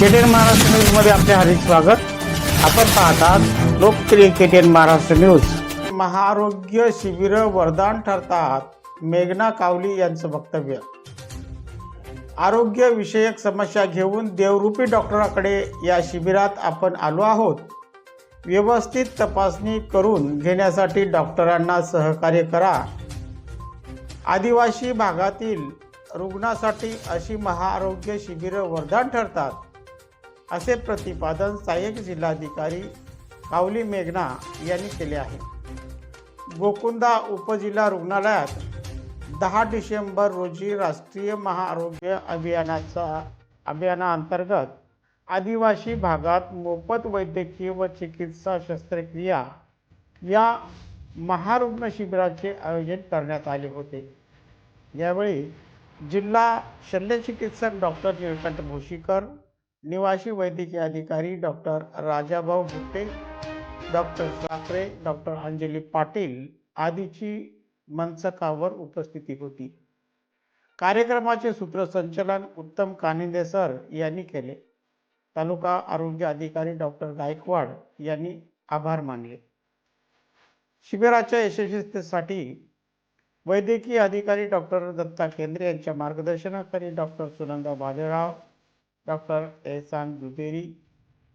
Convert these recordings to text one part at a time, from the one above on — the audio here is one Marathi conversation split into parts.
केटेन महाराष्ट्र न्यूजमध्ये आपले हार्दिक स्वागत. आपण पाहतात लोकप्रिय केटेन महाराष्ट्र न्यूज महाआरोग्य शिबिर वरदान ठरतात मेघना कावली यांचं वक्तव्य. आरोग्य विषयक समस्या घेऊन देवरूपी डॉक्टराकडे या शिबिरात आपण आलो आहोत. व्यवस्थित तपासणी करून घेण्यासाठी डॉक्टरांना सहकार्य करा. आदिवासी भागातील रुग्णासाठी अशी महाआरोग्य शिबिरं वरदान ठरतात. असे प्रतिपादन सहाय्यक जिल्हाधिकारी कावली मेघना यांनी केले आहे. गोकुंदा उपजिल्हा रुग्णालयात दहा डिसेंबर रोजी राष्ट्रीय महाआरोग्य अभियानाचा अभियानाअंतर्गत आदिवासी भागात मोफत वैद्यकीय व चिकित्सा शस्त्रक्रिया या महारुग्ण शिबिराचे आयोजन करण्यात आले होते. यावेळी जिल्हा शल्यचिकित्सक डॉक्टर निळकंठ भोशीकर निवासी वैद्यकीय अधिकारी doctor Rajabhau Bhutte doctor Sakhare doctor Anjali Patil आदीची मंचकावर उपस्थिती होती. कार्यक्रमाचे सूत्रसंचालन उत्तम कानिंदे सर यांनी केले. तालुका आरोग्य अधिकारी डॉक्टर गायकवाड यांनी आभार मानले. शिबिराच्या यशस्वीतेसाठी वैद्यकीय अधिकारी डॉक्टर दत्ता केंद्रे यांच्या मार्गदर्शनाखाली doctor Sunanda Balerao doctor Ehsan Duberi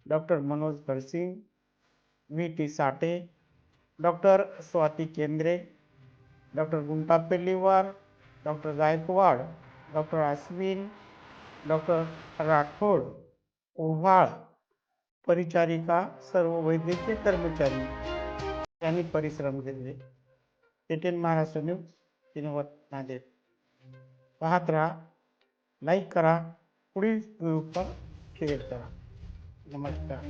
doctor Manoj Bharsing V T Sathe doctor Swati Kendre doctor Gunta Pelliwar doctor Gaikwad doctor Ashwin doctor Rathod Owhal परिचारिका सर्व वैद्यकीय कर्मचारी यांनी परिश्रम घेतले. ATN Maharashtra news Vinod Nanded. पाहत राहा लाईक करा पुढील व्हिडिओ खेळता करा नमस्कार.